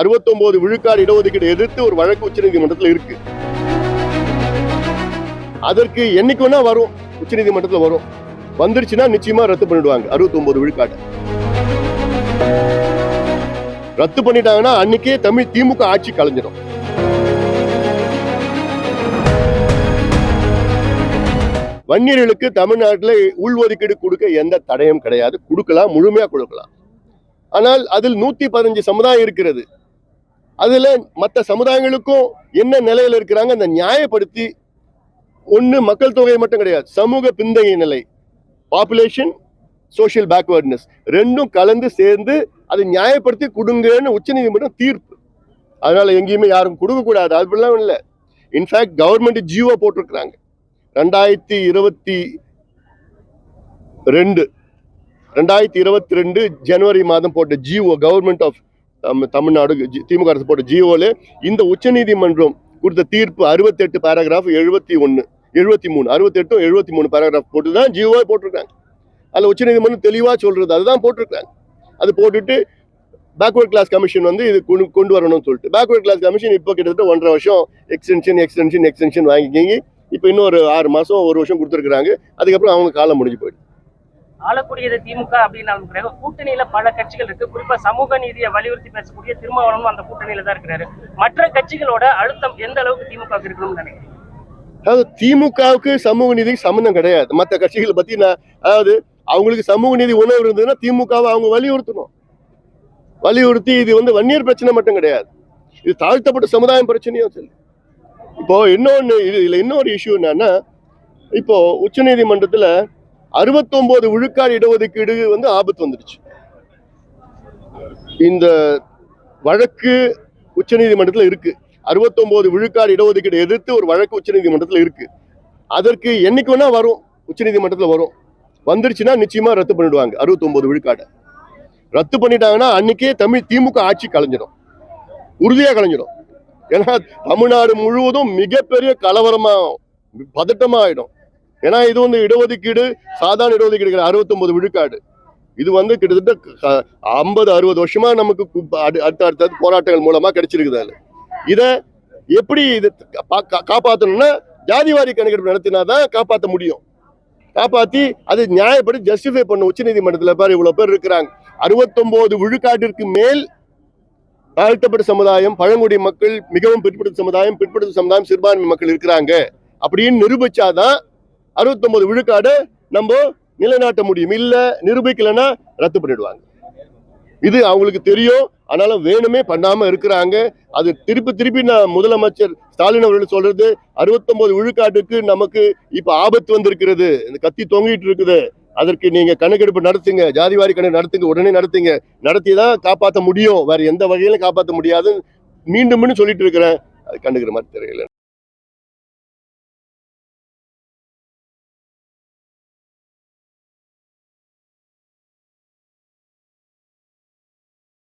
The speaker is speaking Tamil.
அறுபத்தொன்பது விழுக்காடு இடஒதுக்கீடு எதிர்த்து ஒரு வழக்கு உச்சநீதிமன்றத்தில் இருக்கு. அதற்கு என்னைக்கு வேணா வரும். உச்சநீதிமன்றத்தில் வரும். வந்துருச்சுன்னா நிச்சயமா ரத்து பண்ணிடுவாங்க. அறுபத்தொன்பது விழுக்காடு. ரத்து பண்ணிட்டாங்கன்னா அன்னைக்கே தமிழ் திமுக ஆட்சி கலைஞ்சிடும் வன்னியர்களுக்கு தமிழ்நாட்டில் உள்ஒதுக்கீடு கொடுக்க எந்த தடையும் கிடையாது. கொடுக்கலாம் முழுமையா கொடுக்கலாம். ஆனால் அதில் நூத்தி பதினஞ்சு சமுதாயம் இருக்கிறது. அதில் மற்ற சமுதாயங்களுக்கும் என்ன நிலையில் இருக்கிறாங்க அந்த நியாயப்படுத்தி ஒன்று மக்கள் தொகை மட்டும் கிடையாது சமூக பிந்தைய நிலை. பாப்புலேஷன் சோஷியல் பேக்வர்ட்னஸ் ரெண்டும் கலந்து சேர்ந்து அதை நியாயப்படுத்தி கொடுங்கன்னு உச்சநீதிமன்றம் தீர்ப்பு. அதனால் எங்கேயுமே யாரும் கொடுக்கக்கூடாது அப்படிலாம் இல்லை. இன்ஃபேக்ட் கவர்மெண்ட் ஜியோ போட்டிருக்கிறாங்க. ரெண்டாயிரத்தி இருபத்தி ரெண்டு ரெண்டாயிரத்தி இருபத்தி ரெண்டு ஜனவரி மாதம் போட்ட ஜிஓ கவர்மெண்ட் ஆஃப் தமிழ்நாடு ஜி- திமுக அரசு போட்ட ஜிஓல இந்த உச்சநீதிமன்றம் கொடுத்த தீர்ப்பு அறுபத்தெட்டு பேராகிராஃப் எழுபத்தி ஒன்று எழுபத்தி மூணு அறுபத்தெட்டும் எழுபத்தி மூணு பேராகிராஃப் போட்டு தான் ஜியோவே போட்டிருக்காங்க. அதில் உச்சநீதிமன்றம் தெளிவாக சொல்கிறது அதுதான் போட்டிருக்காங்க. அது போட்டுட்டு பேக்வர்ட் கிளாஸ் கமிஷன் வந்து இது கொண்டு கொண்டு வரணும்னு சொல்லிட்டு. பேக்வர்ட் கிளாஸ் கமிஷன் இப்போ கிட்டத்தட்ட ஒன்றரை வருஷம் எக்ஸ்டென்ஷன் எக்ஸ்டென்ஷன் எக்ஸ்டென்ஷன் வாங்கிக்கிங்க. இப்போ இன்னும் ஒரு ஆறு மாதம் ஒரு வருஷம் கொடுத்துருக்குறாங்க. அதுக்கப்புறம் அவங்க காலம் முடிஞ்சு போயிடுது ஆளக்கூடியது திமுக அப்படின்னாலும் பிறகு கூட்டணியில பல கட்சிகள் இருக்கு. குறிப்பா சமூக நீதியை வலியுறுத்தி பேசக்கூடிய திருமாவளவனும் அந்த கூட்டணியில தான் இருக்கிறாரு. மற்ற கட்சிகளோட அழுத்தம் எந்த அளவுக்கு திமுக இருக்கணும்னு நினைக்கிறேன் அதாவது திமுகவுக்கு சமூக நீதிக்கு சம்மந்தம் கிடையாது. மற்ற கட்சிகளை பத்தி நான் அதாவது அவங்களுக்கு சமூக நீதி உணவு இருந்ததுன்னா திமுகவை அவங்க வலியுறுத்தணும். வலியுறுத்தி இது வந்து வன்னியர் பிரச்சனை மட்டும் கிடையாது. இது தாழ்த்தப்பட்ட சமுதாயம் பிரச்சனையும் சரி. இப்போ இன்னொன்று இது இதுல இன்னொரு இஷ்யூ என்னன்னா இப்போ உச்சநீதிமன்றத்துல அறுபத்தொன்பது விழுக்காடு இடஒதுக்கீடு வந்து ஆபத்து வந்துடுச்சு. இந்த வழக்கு உச்சநீதிமன்றத்தில் இருக்கு. அறுபத்தொன்பது விழுக்காடு இடஒதுக்கீடு எதிர்த்து ஒரு வழக்கு உச்சநீதிமன்றத்தில் இருக்கு. அதற்கு என்னைக்கு வேணா வரும் உச்சநீதிமன்றத்தில் வரும். வந்துருச்சுன்னா நிச்சயமா ரத்து பண்ணிடுவாங்க அறுபத்தொன்பது விழுக்காடு. ரத்து பண்ணிட்டாங்கன்னா அன்னைக்கே தமிழ் திமுக ஆட்சி கலைஞ்சிடும் உறுதியா கலைஞ்சிடும் ஏன்னா தமிழ்நாடு முழுவதும் மிகப்பெரிய கலவரமா பதட்டமா ஆயிடும். ஏன்னா இது வந்து இடஒதுக்கீடு சாதாரண இடஒதுக்கீடு அறுபத்தொன்பது விழுக்காடு. இது வந்து கிட்டத்தட்ட ஐம்பது அறுபது வருஷமா நமக்கு அடு- அடுத்த அடுத்த போராட்டங்கள் மூலமா கிடைச்சிருக்குது அதில் இதை எப்படி இது காப்பாற்றணும்னா கா- காப்பாத்தணும்னா ஜாதிவாரி கணக்கெடுப்பு நடத்தினாதான் காப்பாற்ற முடியும். காப்பாத்தி அது நியாயப்படி ஜஸ்டிஃபை பண்ண உச்சநீதிமன்றத்தில் பாரு இவ்வளவு பேர் இருக்கிறாங்க. அறுபத்தொன்பது விழுக்காட்டிற்கு மேல் தாழ்த்தப்பட்ட சமுதாயம் பழங்குடி மக்கள் மிகவும் பிற்படுத்த சமுதாயம் பிற்படுத்த சமுதாயம் சிறுபான்மை மக்கள் இருக்கிறாங்க. அப்படின்னு நிரூபிச்சாதான் அறுபத்தொன்பது விழுக்காடு நம்ம நிலைநாட்ட முடியும். இல்லை நிரூபிக்கலைன்னா ரத்து பண்ணிடுவாங்க. இது அவங்களுக்கு தெரியும். ஆனாலும் வேணுமே பண்ணாம இருக்கிறாங்க. அது திருப்பி திருப்பி நான் முதலமைச்சர் ஸ்டாலின் அவர்கள் சொல்றது அறுபத்தொன்பது விழுக்காட்டுக்கு நமக்கு இப்போ ஆபத்து வந்திருக்கிறது. இந்த கத்தி தொங்கிட்டு இருக்குது. அதற்கு நீங்க கணக்கெடுப்பு நடத்துங்க. ஜாதிவாரி கணக்கு நடத்துங்க. உடனே நடத்துங்க. நடத்தி தான் காப்பாற்ற முடியும். வேற எந்த வகையிலும் காப்பாற்ற முடியாது. மீண்டும் மீண்டும் சொல்லிட்டு இருக்கிறேன். அது கண்டுக்கிற மாதிரி தெரியல.